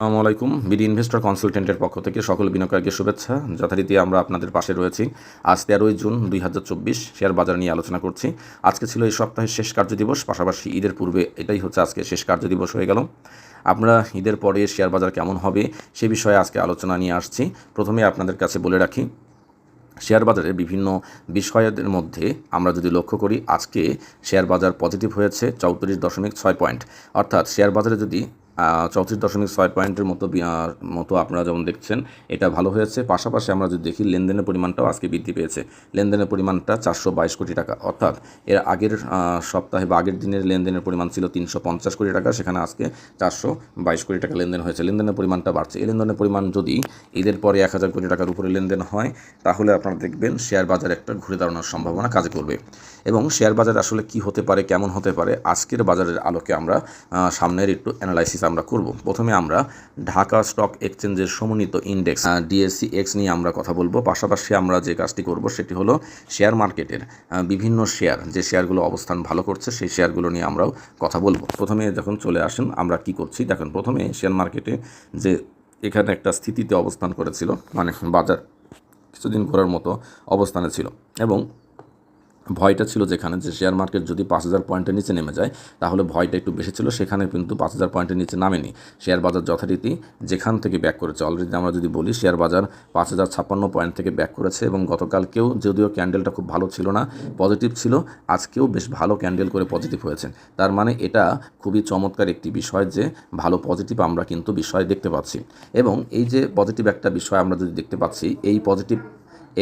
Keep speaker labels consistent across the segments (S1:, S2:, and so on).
S1: আসসালামু আলাইকুম। BD investor কনসালটেন্টের পক্ষ থেকে সকল বিনিয়োগকারীকে শুভেচ্ছা। যথারীতি আমরা আপনাদের পাশে রয়েছি। আজ তেরোই জুন দুই হাজার চব্বিশ, শেয়ার বাজার নিয়ে আলোচনা করছি। আজকে ছিল এই সপ্তাহের শেষ কার্যদিবস পাশাপাশি ঈদের পূর্বে এটাই হচ্ছে আজকে শেষ কার্যদিবস হয়ে গেল। আমরা ঈদের পরে শেয়ার বাজার কেমন হবে সে বিষয়ে আজকে আলোচনা নিয়ে আসছি। প্রথমে আপনাদের কাছে বলে রাখি, শেয়ার বাজারের বিভিন্ন বিষয়ের মধ্যে আমরা যদি লক্ষ্য করি, আজকে শেয়ার বাজার পজিটিভ হয়েছে চৌত্রিশ দশমিক ছয় পয়েন্ট। অর্থাৎ শেয়ার বাজারে যদি চৌত্রিশ দশমিক ছয় পয়েন্টের মতো মতো আপনারা যেমন দেখছেন, এটা ভালো হয়েছে। পাশাপাশি আমরা যদি দেখি, লেনদেনের পরিমাণটাও আজকে বৃদ্ধি পেয়েছে। লেনদেনের পরিমাণটা চারশো বাইশ কোটি টাকা। অর্থাৎ এর আগের সপ্তাহে বা আগের দিনের লেনদেনের পরিমাণ ছিল তিনশো পঞ্চাশ কোটি টাকা। সেখানে আজকে চারশো বাইশ কোটি টাকা লেনদেন হয়েছে। লেনদেনের পরিমাণটা বাড়ছে। এই লেনদেনের পরিমাণ যদি ঈদের পরে এক হাজার কোটি টাকার উপরে লেনদেন হয়, তাহলে আপনারা দেখবেন শেয়ার বাজার একটা ঘুরে দাঁড়ানোর সম্ভাবনা কাজ করবে। এবং শেয়ার বাজার আসলে কি হতে পারে, কেমন হতে পারে, আজকের বাজারের আলোকে আমরা সামনের একটু অ্যানালাইসিস আমরা করব। প্রথমে আমরা ঢাকা স্টক এক্সচেঞ্জের সমন্বিত ইন্ডেক্স ডিএসসি এক্স নিয়ে আমরা কথা বলব। পাশাপাশি আমরা যে কাজটি করব সেটি হলো শেয়ার মার্কেটের বিভিন্ন শেয়ার, যে শেয়ারগুলো অবস্থান ভালো করছে সেই শেয়ারগুলো নিয়ে আমরাও কথা বলব। প্রথমে যখন চলে আসেন, আমরা কি করছি? দেখেন, প্রথমে শেয়ার মার্কেটে যে এখানে একটা স্থিতিতে অবস্থান করেছিল মানে বাজার কিছুদিন ঘোরার মতো অবস্থানে ছিল এবং ভয়টা ছিল যেখানে যে শেয়ার মার্কেট যদি পাঁচ হাজার পয়েন্টের নিচে নেমে যায়, তাহলে ভয়টা একটু বেশি ছিল। সেখানে কিন্তু পাঁচ হাজার পয়েন্টের নিচে নামেনি। শেয়ার বাজার যথারীতি যেখান থেকে ব্যাক করেছে। অলরেডি আমরা যদি বলি শেয়ার বাজার পাঁচ হাজার ছাপ্পান্ন পয়েন্ট থেকে ব্যাক করেছে এবং গতকালকেও যদিও ক্যান্ডেলটা খুব ভালো ছিল না পজিটিভ ছিল, আজকেও বেশ ভালো ক্যান্ডেল করে পজিটিভ হয়েছে। তার মানে এটা খুবই চমৎকার একটি বিষয় যে ভালো পজিটিভ আমরা কিন্তু বিষয় দেখতে পাচ্ছি। এবং এই যে পজিটিভ একটা বিষয় আমরা যদি দেখতে পাচ্ছি, এই পজিটিভ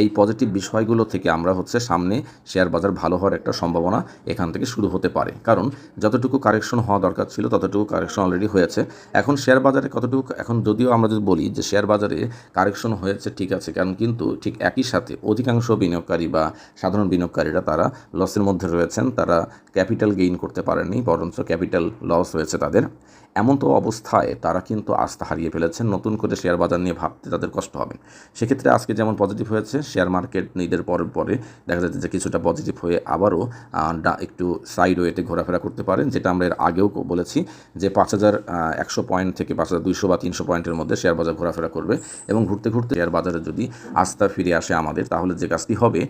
S1: এই পজিটিভ বিষয়গুলো থেকে আমরা হচ্ছে সামনে শেয়ার বাজার ভালো হওয়ার একটা সম্ভাবনা এখান থেকে শুরু হতে পারে। কারণ যতটুকু কারেকশন হওয়া দরকার ছিল, ততটুকু কারেকশন অলরেডি হয়েছে। এখন শেয়ার বাজারে কতটুকু, এখন যদিও আমরা যদি বলি যে শেয়ার বাজারে কারেকশন হয়েছে, ঠিক আছে, কারণ কিন্তু ঠিক একই সাথে অধিকাংশ বিনিয়োগকারী বা সাধারণ বিনিয়োগকারীরা তারা লসের মধ্যে রয়েছেন, তারা ক্যাপিটাল গেইন করতে পারেননি, বরঞ্চ ক্যাপিটাল লস হয়েছে তাদের। এমন তো অবস্থায় তারা কিন্তু আস্থা হারিয়ে ফেলেছেন, নতুন করে শেয়ার বাজার নিয়ে ভাবতে তাদের কষ্ট হবে। সেক্ষেত্রে আজকে যেমন পজিটিভ হয়েছে শেয়ার মার্কেট ঈদের পরে পরে দেখা যাচ্ছে যে কিছুটা পজিটিভ হয়ে আবারও একটু সাইড ওয়েতে ঘোরাফেরা করতে পারেন, যেটা আমরা এর আগেও বলেছি যে পাঁচ হাজার একশো পয়েন্ট থেকে পাঁচ হাজার দুইশো বা তিনশো পয়েন্টের মধ্যে শেয়ার বাজার ঘোরাফেরা করবে এবং ঘুরতে ঘুরতে শেয়ার বাজারে যদি আস্থা ফিরে আসে আমাদের, তাহলে যে কাজটি হবে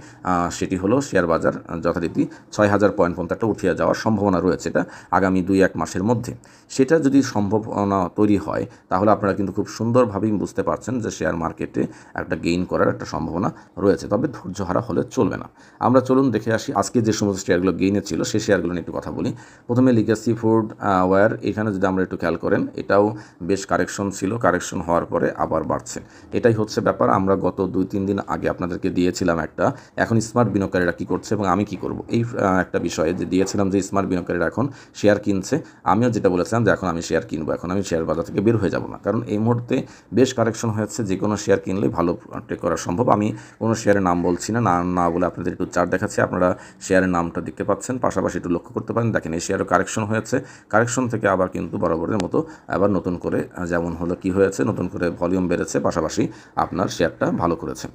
S1: সেটি হলো শেয়ার বাজার যথারীতি ছয় হাজার পয়েন্ট পর্যন্ত একটা উঠিয়ে যাওয়ার সম্ভাবনা রয়েছে এটা আগামী দুই, এক মাসের মধ্যে। সেটা যদি সম্ভাবনা তৈরি হয়, তাহলে আপনারা কিন্তু খুব সুন্দরভাবেই বুঝতে পারছেন যে শেয়ার মার্কেটে একটা গেইন করার একটা সম্ভাবনা রয়েছে, তবে ধৈর্য হারা হলে চলবে না। আমরা চলুন দেখে আসি আজকে যে সমস্ত শেয়ারগুলো গেইনে ছিল, সেই শেয়ারগুলো নিয়ে একটু কথা বলি। প্রথমে লিগাসি ফুড ওয়ার এখানে যদি আমরা একটু খেয়াল করেন, এটাও বেশ কারেকশন ছিল কারেকশন হওয়ার পরে আবার বাড়ছে। এটাই হচ্ছে ব্যাপার, আমরা গত দুই, তিন দিন আগে আপনাদেরকে দিয়েছিলাম একটা, এখন স্মার্ট বিনিয়োগকারীরা কী করছে এবং আমি কি করব? এই একটা বিষয়ে যে দিয়েছিলাম যে স্মার্ট বিনিয়োগকারীরা এখন শেয়ার কিনছে, আমিও যেটা বলেছিলাম যে এখন আমি শেয়ার কিনবো, এখন আমি শেয়ার বাজার থেকে বের হয়ে যাব না। কারণ এই মুহূর্তে বেশ কারেকশন হয়েছে যে কোনো শেয়ার কিনলেই ভালো টেক করা সম্ভব। আমি কোনো শেয়ারের নাম বলছি না না বলে আপনাদের একটু চার্ট দেখাচ্ছি। আপনারা শেয়ারের নামটা দেখতে পাচ্ছেন, পাশাপাশি একটু লক্ষ্য করতে পারেন। দেখেন, এই শেয়ারও কারেকশন হয়েছে। কারেকশন থেকে আবার কিন্তু বরাবরের মতো আবার নতুন করে যেমন হলো কি হয়েছে, নতুন করে ভলিউম বেড়েছে, পাশাপাশি আপনার শেয়ারটা ভালো করেছে।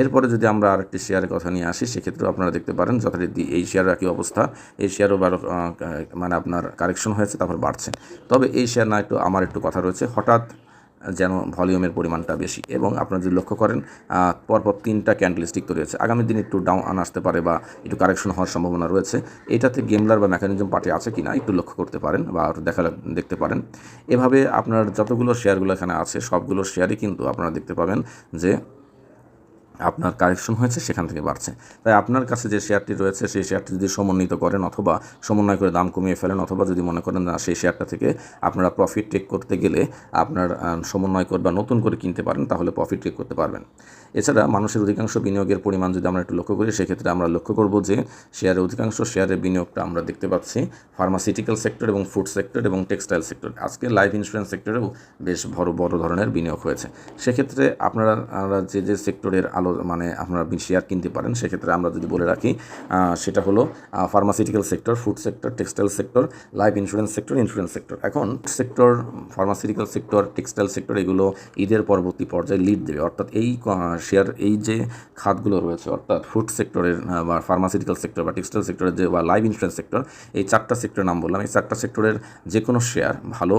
S1: এরপরে যদি আমরা আরেকটি শেয়ারের কথা নিয়ে আসি, সেক্ষেত্রেও আপনারা দেখতে পারেন, যথারীতি এই শেয়ারের একই অবস্থা। এই শেয়ারও বারো মানে আপনার কারেকশন হয়েছে, তারপর বাড়ছে। তবে এই শেয়ার না একটু, আমার একটু কথা রয়েছে। হঠাৎ যেন ভলিউমের পরিমাণটা বেশি। এবং আপনারা যদি লক্ষ্য করেন পরপর তিনটা ক্যান্ডেল স্টিক তৈরি হয়েছে। আগামী দিন একটু ডাউন আসতে পারে বা একটু কারেকশন হওয়ার সম্ভাবনা রয়েছে। এটাতে গেমলার বা মেকানিজম পার্টি আছে কি না একটু লক্ষ্য করতে পারেন বা দেখা দেখতে পারেন। এভাবে আপনার যতগুলো শেয়ারগুলো এখানে আছে সবগুলো শেয়ারই কিন্তু আপনারা দেখতে পাবেন যে আপনার কারেকশন হয়েছে, সেখান থেকে বাড়ছে। তাই আপনার কাছে যে শেয়ারটি রয়েছে, সেই শেয়ারটি যদি সমন্বিত করেন অথবা সমন্বয় করে দাম কমিয়ে ফেলেন অথবা যদি মনে করেন না, সেই শেয়ারটা থেকে আপনারা প্রফিট টেক করতে গেলে আপনার সমন্বয় করে বা নতুন করে কিনতে পারেন, তাহলে প্রফিট টেক করতে পারবেন। এছাড়া মানুষের অধিকাংশ বিনিয়োগের পরিমাণ যদি আমরা একটু লক্ষ্য করি, সেক্ষেত্রে আমরা লক্ষ্য করব যে শেয়ারের অধিকাংশ শেয়ারের বিনিয়োগটা আমরা দেখতে পাচ্ছি ফার্মাসিউটিক্যাল সেক্টর এবং ফুড সেক্টর এবং টেক্সটাইল সেক্টর আজকে লাইফ ইন্স্যুরেন্স সেক্টরেও বেশ বড় বড় ধরনের বিনিয়োগ হয়েছে। সেক্ষেত্রে আপনারা যে যে সেক্টরের আলো মানে আপনারা শেয়ার কিনতে পারেন, সেক্ষেত্রে আমরা যদি বলে রাখি সেটা হলো pharmaceutical sector food sector textile sector life insurance sector insurance sector এখন sector pharmaceutical sector textile sector এগুলো ঈদের পরবর্তী পর্যায়ে লিড দেবে। অর্থাৎ এই শেয়ার এই যে খাতগুলো রয়েছে, অর্থাৎ ফুড সেক্টরের বা ফার্মাসিউটিক্যাল সেক্টর বা টেক্সটাইল সেক্টরের যে, বা লাইফ ইন্স্যুরেন্স সেক্টর এই চারটা সেক্টরের নাম বললাম। এই চারটা সেক্টরের যে কোনো শেয়ার ভালো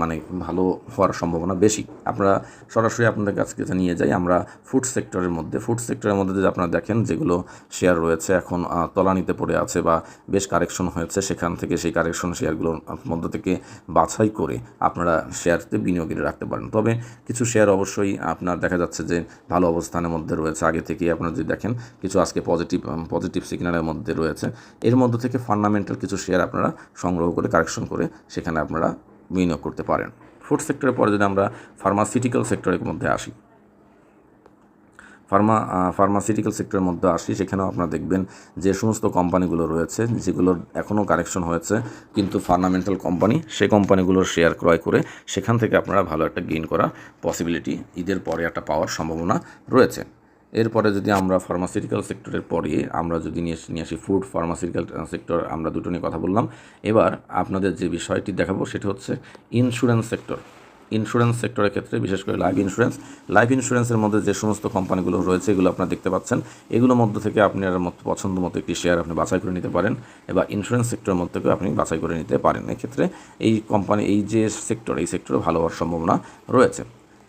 S1: মানে ভালো হওয়ার সম্ভাবনা বেশি। আপনারা সরাসরি আপনাদের কাছে কাছে নিয়ে যাই, আমরা ফুড সেক্টরের মধ্যে ফুড সেক্টরের মধ্যে যদি আপনারা দেখেন, যেগুলো শেয়ার রয়েছে, এখন তলানিতে পড়ে আছে বা বেশ কারেকশন হয়েছে, সেখান থেকে সেই কারেকশন শেয়ারগুলোর মধ্য থেকে বাছাই করে আপনারা শেয়ারতে বিনিয়োগের রাখতে পারেন। তবে কিছু শেয়ার অবশ্যই আপনার দেখা যাচ্ছে যে ভালো অবস্থানের মধ্যে রয়েছে। আগে থেকেই আপনারা যদি দেখেন, কিছু আজকে পজিটিভ পজিটিভ সিগন্যালের মধ্যে রয়েছে। এর মধ্য থেকে ফান্ডামেন্টাল কিছু শেয়ার আপনারা সংগ্রহ করে কারেকশন করে সেখানে আপনারা বিনিয়োগ করতে পারেন। ফুড সেক্টরের পরে যদি আমরা ফার্মাসিউটিক্যাল সেক্টরের মধ্যে আসি ফার্মা ফার্মাসিউটিক্যাল সেক্টরের মধ্যে আসি, সেখানেও আপনারা দেখবেন যে সমস্ত কোম্পানিগুলো রয়েছে, যেগুলোর এখনও কারেকশন হয়েছে, কিন্তু ফার্নামেন্টাল কোম্পানি সেই কোম্পানিগুলোর শেয়ার ক্রয় করে সেখান থেকে আপনারা ভালো একটা গেইন করা পসিবিলিটি ঈদের পরে একটা পাওয়ার সম্ভাবনা রয়েছে। এরপরে যদি আমরা ফার্মাসিউটিক্যাল সেক্টরের পরে আমরা যদি নিয়ে নিয়ে আসি ফুড ফার্মাসিউটিক্যাল সেক্টর আমরা দুটো নিয়ে কথা বললাম। এবার আপনাদের যে বিষয়টি দেখাবো, সেটা হচ্ছে ইন্স্যুরেন্স সেক্টর ইন্স্যুরেন্স সেক্টরের ক্ষেত্রে, বিশেষ করে লাইফ ইন্স্যুরেন্স লাইফ ইন্স্যুরেন্সের মধ্যে যে সমস্ত কোম্পানিগুলো রয়েছে, এগুলো আপনারা দেখতে পাচ্ছেন। এগুলোর মধ্য থেকে আপনার মতো পছন্দ মতো একটি শেয়ার আপনি বাছাই করে নিতে পারেন বা ইন্স্যুরেন্স সেক্টরের মধ্যে থেকেও আপনি বাছাই করে নিতে পারেন। এক্ষেত্রে এই কোম্পানি এই যে সেক্টর এই সেক্টরে ভালো হওয়ার সম্ভাবনা রয়েছে।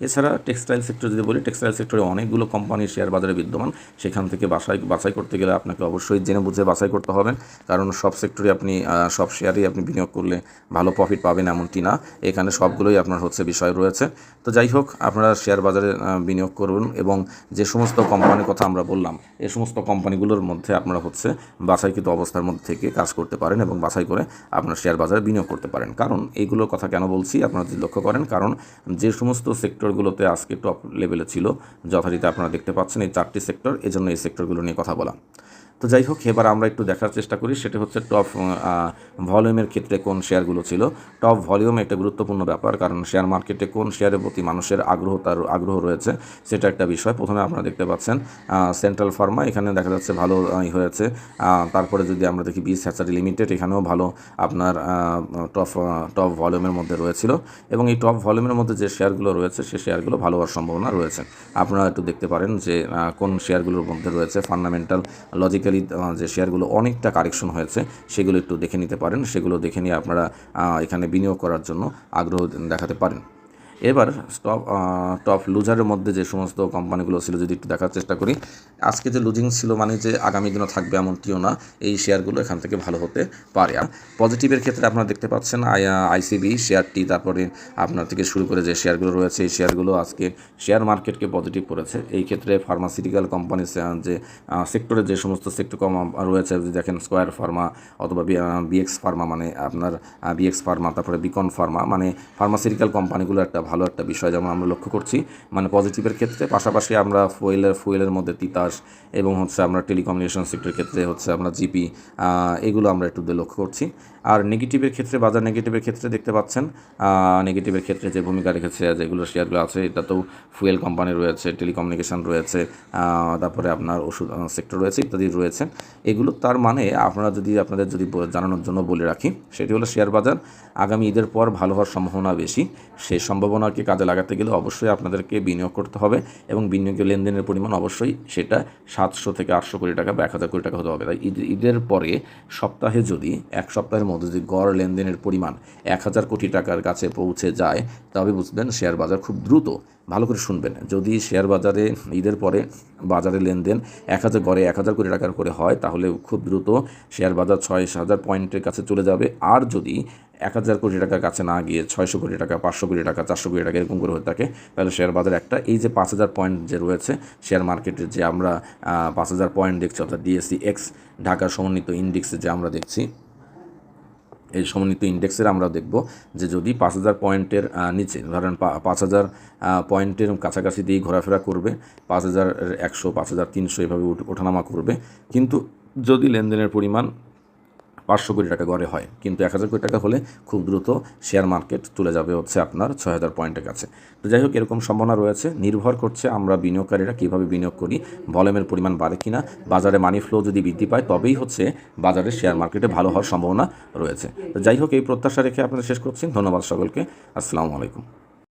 S1: এছাড়া টেক্সটাইল সেক্টর, যদি বলি, টেক্সটাইল সেক্টরে অনেকগুলো কোম্পানির শেয়ার বাজারে বিদ্যমান। সেখান থেকে বাছাই বাছাই করতে গেলে আপনাকে অবশ্যই জেনে বুঝে বাছাই করতে হবে, কারণ সব সেক্টরে আপনি সব শেয়ারেই আপনি বিনিয়োগ করলে ভালো প্রফিট পাবেন এমনটি না। এখানে সবগুলোই আপনার হচ্ছে বিষয় রয়েছে। তো যাই হোক, আপনারা শেয়ার বাজারে বিনিয়োগ করুন এবং যে সমস্ত কোম্পানির কথা আমরা বললাম, এ সমস্ত কোম্পানিগুলোর মধ্যে আপনারা হচ্ছে বাছাইকৃত অবস্থার মধ্যে থেকে কাজ করতে পারেন এবং বাছাই করে আপনার শেয়ার বাজারে বিনিয়োগ করতে পারেন। কারণ এইগুলোর কথা কেন বলছি? আপনারা যদি লক্ষ্য করেন, কারণ যে সমস্ত সেক্টরগুলোতে আজকে টপ লেভেলে ছিল। যথারীতি আপনারা দেখতে পাচ্ছেন এই চারটি সেক্টর। এজন্য এই সেক্টরগুলো নিয়ে কথা বলা। তো যাই হোক, এবার আমরা একটু দেখার চেষ্টা করি। সেটা হচ্ছে টপ ভলিউমের ক্ষেত্রে কোন শেয়ারগুলো ছিল। টপ ভলিউম একটা গুরুত্বপূর্ণ ব্যাপার, কারণ শেয়ার মার্কেটে কোন শেয়ারের প্রতি মানুষের আগ্রহ তার আগ্রহ রয়েছে, সেটা একটা বিষয়। প্রথমে আপনারা দেখতে পাচ্ছেন সেন্ট্রাল ফার্মা এখানে দেখা যাচ্ছে ভালো হয়েছে। তারপরে যদি আমরা দেখি বিস হ্যাচারি লিমিটেড এখানেও ভালো আপনার টপ টপ ভলিউমের মধ্যে রয়েছিল। এবং এই টপ ভলিউমের মধ্যে যে শেয়ারগুলো রয়েছে, সে শেয়ারগুলো ভালো হওয়ার সম্ভাবনা রয়েছে। আপনারা একটু দেখতে পারেন যে কোন শেয়ারগুলোর মধ্যে রয়েছে ফান্ডামেন্টাল লজিক্যালি যে শেয়ারগুলো অনেকটা কারেকশন হয়েছে, সেগুলো একটু দেখে নিতে পারেন। সেগুলো দেখে নিয়ে আপনারা এখানে বিনিয়োগ করার জন্য আগ্রহ দেখাতে পারেন। এবার স্টপ টপ লুজারের মধ্যে যে সমস্ত কোম্পানিগুলো ছিল যদি একটু দেখার চেষ্টা করি, আজকে যে লুজিং ছিল মানে যে আগামী দিনও থাকবে এমনটিও না, এই শেয়ারগুলো এখান থেকে ভালো হতে পারে। আর পজিটিভের ক্ষেত্রে আপনারা দেখতে পাচ্ছেন, আই আইসিবি শেয়ারটি তারপরে আপনার থেকে শুরু করে যে শেয়ারগুলো রয়েছে, এই শেয়ারগুলো আজকে শেয়ার মার্কেটকে পজিটিভ করেছে। এই ক্ষেত্রে ফার্মাসিউটিক্যাল কোম্পানি যে সেক্টরে যে সমস্ত সেক্টর কম রয়েছে দেখেন স্কোয়ার ফার্মা অথবা বিএক্স ফার্মা মানে আপনার বিএক্স ফার্মা তারপরে বিকন ফার্মা মানে ফার্মাসিউটিক্যাল কোম্পানিগুলো একটা ভালো একটা বিষয় যেমন আমরা লক্ষ্য করছি মানে পজিটিভের ক্ষেত্রে, পাশাপাশি আমরা ফুয়েলের ফুয়েলের মধ্যে তিতাস এবং হচ্ছে আমরা টেলিকমিউনিকেশন সেক্টরের ক্ষেত্রে হচ্ছে আমরা জিপি এগুলো আমরা একটু লক্ষ্য করছি। আর নেগেটিভের ক্ষেত্রে, বাজার নেগেটিভের ক্ষেত্রে দেখতে পাচ্ছেন নেগেটিভের ক্ষেত্রে যে ভূমিকা রেখেছে, যেগুলো শেয়ারগুলো আছে এটাতেও ফুয়েল কোম্পানি রয়েছে টেলিকমিউনিকেশন রয়েছে তারপরে আপনার ওষুধ সেক্টর রয়েছে, ইত্যাদি রয়েছে। এগুলো তার মানে আপনারা যদি, আপনাদের যদি জানানোর জন্য বলে রাখি, সেটি হলো শেয়ার বাজার। আগামী ঈদের পর ভালো হওয়ার সম্ভাবনা বেশি সেই সম্ভাবনাকে কাজে লাগাতে গেলে অবশ্যই আপনাদেরকে বিনিয়োগ করতে হবে এবং বিনিয়োগের লেনদেনের পরিমাণ অবশ্যই সেটা সাতশো থেকে আটশো কোটি টাকা বা এক হাজার কোটি টাকা হতে হবে। তাই ঈদের পরে সপ্তাহে যদি এক সপ্তাহের মধ্যে যদি গড় লেনদেনের পরিমাণ এক হাজার কোটি টাকার কাছে পৌঁছে যায়, তবে বুঝবেন শেয়ার বাজার খুব দ্রুত ভালো করে শুনবেন। যদি শেয়ার বাজারে, ঈদের পরে বাজারে লেনদেন এক হাজার গড়ে এক হাজার কোটি টাকার করে হয়, তাহলে খুব দ্রুত শেয়ার বাজার ছয় হাজার পয়েন্টের কাছে চলে যাবে। আর যদি এক হাজার কোটি টাকার কাছে না গিয়ে ছয়শো কোটি টাকা, পাঁচশো কোটি টাকা, চারশো কোটি টাকা এরকম করে হয়ে থাকে, তাহলে শেয়ার বাজার একটা, এই যে পাঁচ হাজার পয়েন্ট যে রয়েছে শেয়ার মার্কেটের যে আমরা পাঁচ হাজার পয়েন্ট দেখছি, অর্থাৎ ডিএসসি এক্স ঢাকা সমন্বিত ইন্ডেক্সে যে আমরা দেখছি এই সমন্বিত ইন্ডেক্সের আমরা দেখব যে যদি পাঁচ হাজার পয়েন্টের নিচে, ধরেন পাঁচ হাজার পয়েন্টের কাছাকাছি দিয়েই ঘোরাফেরা করবে, পাঁচ হাজার একশো, পাঁচ হাজার তিনশো এভাবে ওঠানামা করবে। কিন্তু যদি লেনদেনের পরিমাণ পাঁচশো কোটি টাকা গড়ে হয়। কিন্তু এক হাজার কোটি টাকা হলে খুব দ্রুত শেয়ার মার্কেট তুলে যাবে হচ্ছে আপনার ছয় হাজার পয়েন্টের কাছে। তো যাই হোক, এরকম সম্ভাবনা রয়েছে। নির্ভর করছে আমরা বিনিয়োগকারীরা কীভাবে বিনিয়োগ করি, ভলিউমের পরিমাণ বাড়ে কিনা, বাজারে মানি ফ্লো যদি বৃদ্ধি পায়, তবেই হচ্ছে বাজারে শেয়ার মার্কেটে ভালো হওয়ার সম্ভাবনা রয়েছে। তো যাই হোক, এই প্রত্যাশা রেখে আপনারা শেষ করছি। ধন্যবাদ সকলকে। আসসালামু আলাইকুম।